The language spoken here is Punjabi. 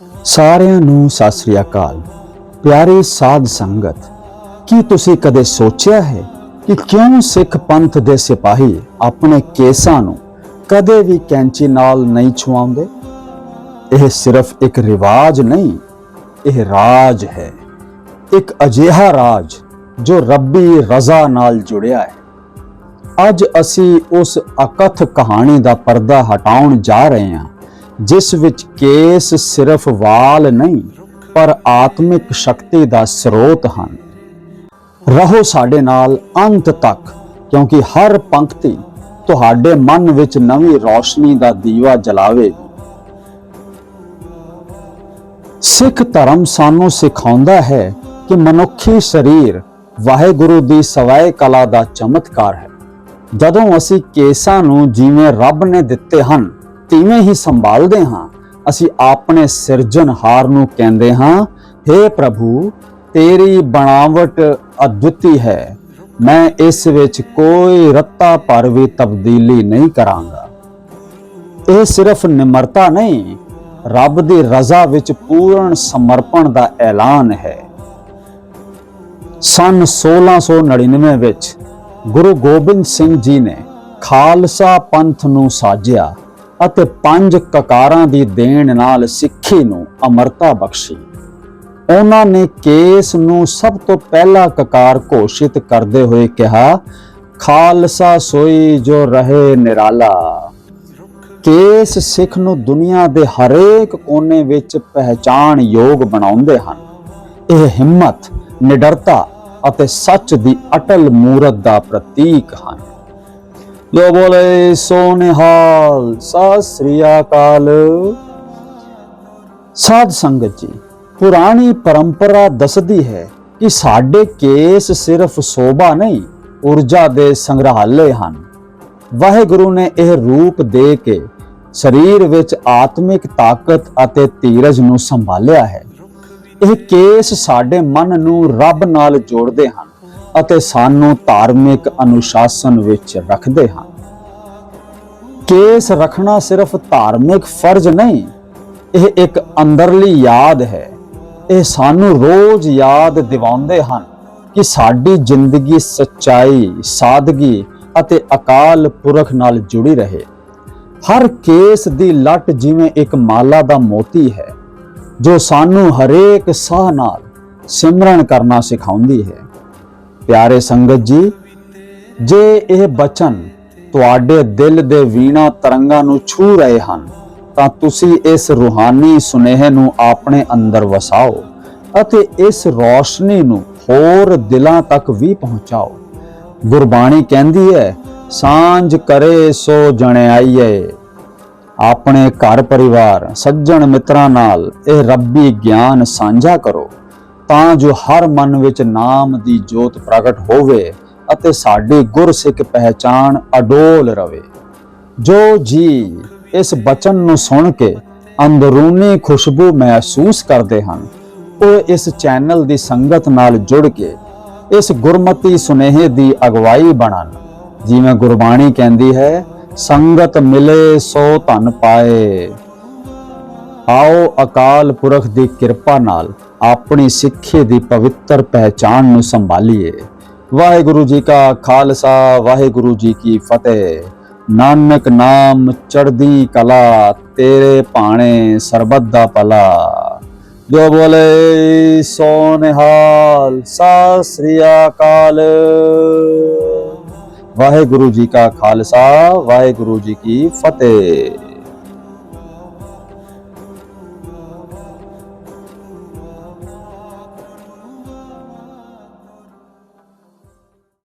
ਸਾਰਿਆਂ ਨੂੰ ਸਤਿ ਸ੍ਰੀ ਅਕਾਲ। ਪਿਆਰੀ ਸਾਧ ਸੰਗਤ, ਕੀ ਤੁਸੀਂ ਕਦੇ ਸੋਚਿਆ ਹੈ ਕਿ ਕਿਉਂ ਸਿੱਖ ਪੰਥ ਦੇ ਸਿਪਾਹੀ ਆਪਣੇ ਕੇਸਾਂ ਨੂੰ ਕਦੇ ਵੀ ਕੈਂਚੀ ਨਾਲ ਨਹੀਂ ਛੁਆਉਂਦੇ? ਇਹ ਸਿਰਫ ਇੱਕ ਰਿਵਾਜ ਨਹੀਂ, ਇਹ ਰਾਜ ਹੈ। ਇੱਕ ਅਜਿਹਾ ਰਾਜ ਜੋ ਰੱਬੀ ਰਜ਼ਾ ਨਾਲ ਜੁੜਿਆ ਹੈ। ਅੱਜ ਅਸੀਂ ਉਸ ਅਕਥ ਕਹਾਣੀ ਦਾ ਪਰਦਾ ਹਟਾਉਣ ਜਾ ਰਹੇ ਹਾਂ। ਜਿਸ ਵਿੱਚ ਕੇਸ ਸਿਰਫ ਵਾਲ ਨਹੀਂ, ਪਰ ਆਤਮਿਕ ਸ਼ਕਤੀ ਦਾ ਸਰੋਤ ਹਨ। ਰਹੋ ਸਾਡੇ ਨਾਲ ਅੰਤ ਤੱਕ, ਕਿਉਂਕਿ ਹਰ ਪੰਕਤੀ ਤੁਹਾਡੇ ਮਨ ਵਿੱਚ ਨਵੀਂ ਰੌਸ਼ਨੀ ਦਾ ਦੀਵਾ ਜਲਾਵੇ। ਸਿੱਖ ਧਰਮ ਸਾਨੂੰ ਸਿਖਾਉਂਦਾ ਹੈ ਕਿ ਮਨੁੱਖੀ ਸਰੀਰ ਵਾਹਿਗੁਰੂ ਦੀ ਸਵਾਏ ਕਲਾ ਦਾ ਚਮਤਕਾਰ ਹੈ। ਜਦੋਂ ਅਸੀਂ ਕੇਸਾਂ ਨੂੰ ਜਿਵੇਂ ਰੱਬ ਨੇ ਦਿੱਤੇ ਹਨ ਤਿਵੇਂ ਹੀ ਸੰਭਾਲਦੇ ਹਾਂ। ਅਸੀਂ ਆਪਣੇ ਸਿਰਜਣਹਾਰ ਨੂੰ ਕਹਿੰਦੇ ਹਾਂ हे ਪ੍ਰਭੂ, ਤੇਰੀ ਬਣਾਵਟ ਅਦੁੱਤੀ ਹੈ। ਮੈਂ ਇਸ ਵਿੱਚ ਕੋਈ ਰੱਤਾ ਭਰ ਵੀ ਤਬਦੀਲੀ ਨਹੀਂ ਕਰਾਂਗਾ। ਇਹ ਸਿਰਫ ਨਿਮਰਤਾ ਨਹੀਂ, ਰੱਬ ਦੀ ਰਜ਼ਾ ਵਿੱਚ ਪੂਰਨ ਸਮਰਪਣ ਦਾ ਐਲਾਨ ਹੈ। ਸਨ 1699 ਵਿੱਚ ਗੁਰੂ ਗੋਬਿੰਦ ਸਿੰਘ ਜੀ ਨੇ ਖਾਲਸਾ ਪੰਥ ਨੂੰ ਸਾਜਿਆ। ਅਤੇ ਪੰਜ ਕਕਾਰਾਂ ਦੀ ਦੇਣ ਨਾਲ ਸਿੱਖੀ ਨੂੰ ਅਮਰਤਾ ਬਖਸ਼ੀ। ਉਹਨਾਂ ਨੇ ਕੇਸ ਨੂੰ ਸਭ ਤੋਂ ਪਹਿਲਾ ਕਕਾਰ ਘੋਸ਼ਿਤ ਕਰਦੇ ਹੋਏ ਕਿਹਾ, ਖਾਲਸਾ ਸੋਈ ਜੋ ਰਹੇ ਨਿਰਾਲਾ। ਕੇਸ ਸਿੱਖ ਨੂੰ ਦੁਨੀਆ ਦੇ ਹਰੇਕ ਕੋਨੇ ਵਿੱਚ ਪਹਿਚਾਣ ਯੋਗ ਬਣਾਉਂਦੇ ਹਨ। ਇਹ ਹਿੰਮਤ, ਨਿਡਰਤਾ ਅਤੇ ਸੱਚ ਦੀ ਅਟਲ ਮੂਰਤ ਦਾ ਪ੍ਰਤੀਕ ਹਨ। ਜੋ ਬੋਲੇ ਸੋ ਨਿਹਾਲ, ਸਤਿ ਸ੍ਰੀ ਅਕਾਲ। ਸਾਧ ਸੰਗਤ ਜੀ, ਪੁਰਾਣੀ ਪਰੰਪਰਾ ਦੱਸਦੀ ਹੈ ਕਿ ਸਾਡੇ ਕੇਸ ਸਿਰਫ ਸੋਭਾ ਨਹੀਂ, ਊਰਜਾ ਦੇ ਸੰਗ੍ਰਹਾਲੇ ਹਨ। ਵਾਹਿਗੁਰੂ ਨੇ ਇਹ ਰੂਪ ਦੇ ਕੇ ਸਰੀਰ ਵਿੱਚ ਆਤਮਿਕ ਤਾਕਤ ਅਤੇ ਧੀਰਜ ਨੂੰ ਸੰਭਾਲਿਆ ਹੈ। ਇਹ ਕੇਸ ਸਾਡੇ ਮਨ ਨੂੰ ਰੱਬ ਨਾਲ ਜੋੜਦੇ ਹਨ ਅਤੇ ਸਾਨੂੰ ਧਾਰਮਿਕ ਅਨੁਸ਼ਾਸਨ ਵਿੱਚ ਰੱਖਦੇ ਹਨ। ਕੇਸ ਰੱਖਣਾ ਸਿਰਫ ਧਾਰਮਿਕ ਫਰਜ਼ ਨਹੀਂ ਇਹ ਇੱਕ ਅੰਦਰਲੀ ਯਾਦ ਹੈ ਇਹ ਸਾਨੂੰ ਰੋਜ਼ ਯਾਦ ਦਿਵਾਉਂਦੇ ਹਨ ਕਿ ਸਾਡੀ ਜ਼ਿੰਦਗੀ ਸੱਚਾਈ ਸਾਦਗੀ ਅਤੇ ਅਕਾਲ ਪੁਰਖ ਨਾਲ ਜੁੜੀ ਰਹੇ ਹਰ ਕੇਸ ਦੀ ਲੱਟ ਜਿਵੇਂ ਇੱਕ ਮਾਲਾ ਦਾ ਮੋਤੀ ਹੈ ਜੋ ਸਾਨੂੰ ਹਰੇਕ ਸਾਹ ਨਾਲ ਸਿਮਰਨ ਕਰਨਾ ਸਿਖਾਉਂਦੀ ਹੈ ਪਿਆਰੇ ਸੰਗਤ ਜੀ ਜੇ ਇਹ ਬਚਨ ਤੁਹਾਡੇ ਦਿਲ ਦੇ ਵੀਣਾ ਤਰੰਗਾਂ ਨੂੰ ਛੂ ਰਹੇ ਹਨ, ਤਾਂ ਤੁਸੀਂ ਇਸ ਰੂਹਾਨੀ ਸੁਨੇਹੇ ਨੂੰ ਆਪਣੇ ਅੰਦਰ ਵਸਾਓ ਅਤੇ ਇਸ ਰੌਸ਼ਨੀ ਨੂੰ ਹੋਰ ਦਿਲਾਂ ਤੱਕ ਵੀ ਪਹੁੰਚਾਓ। ਗੁਰਬਾਣੀ ਕਹਿੰਦੀ ਹੈ, ਸਾਂਝ ਕਰੇ ਸੋ ਜਣਿਆਈਏ ਆਪਣੇ ਘਰ ਪਰਿਵਾਰ, ਸੱਜਣ ਮਿੱਤਰਾਂ ਨਾਲ ਇਹ ਰੱਬੀ ਗਿਆਨ ਸਾਂਝਾ ਕਰੋ, ਤਾਂ ਜੋ ਹਰ ਮਨ ਵਿੱਚ ਨਾਮ ਦੀ ਜੋਤ ਪ੍ਰਗਟ ਹੋਵੇ ਅਤੇ ਸਾਡੀ ਗੁਰਸਿੱਖ ਪਹਿਚਾਨ ਅਡੋਲ ਰਵੇ। ਜੋ ਜੀ ਇਸ ਬਚਨ ਨੂੰ ਸੁਣ ਕੇ ਅੰਦਰੂਨੀ ਖੁਸ਼ਬੂ ਮਹਿਸੂਸ ਕਰਦੇ ਹਨ, ਉਹ ਇਸ ਚੈਨਲ ਦੀ ਸੰਗਤ ਨਾਲ ਜੁੜ ਕੇ ਇਸ ਗੁਰਮਤੀ ਸੁਨੇਹੇ ਦੀ ਅਗਵਾਈ ਬਣਨ। ਜਿਵੇਂ ਗੁਰਬਾਣੀ ਕਹਿੰਦੀ ਹੈ, ਸੰਗਤ ਮਿਲੇ ਸੋ ਧਨ ਪਾਏ। ਆਓ ਅਕਾਲ ਪੁਰਖ ਦੀ ਕਿਰਪਾ ਨਾਲ ਆਪਣੀ ਸਿੱਖੀ ਦੀ ਪਵਿੱਤਰ ਪਹਿਚਾਨ ਨੂੰ ਸੰਭਾਲੀਏ। ਵਾਹਿਗੁਰੂ ਜੀ ਕਾ ਖਾਲਸਾ, ਵਾਹਿਗੁਰੂ ਜੀ ਕੀ ਫਤਿਹ। ਨਾਨਕ ਨਾਮ ਚੜਦੀ ਕਲਾ, ਤੇਰੇ ਭਾਣੇ ਸਰਬੱਤ ਦਾ ਭਲਾ। ਜੋ ਬੋਲੇ ਸੋ ਨਿਹਾਲ ਸਤਿ ਸ੍ਰੀ ਅਕਾਲ। ਵਾਹਿਗੁਰੂ ਜੀ ਕਾ ਖਾਲਸਾ, ਵਾਹਿਗੁਰੂ ਜੀ ਕੀ ਫਤਿਹ।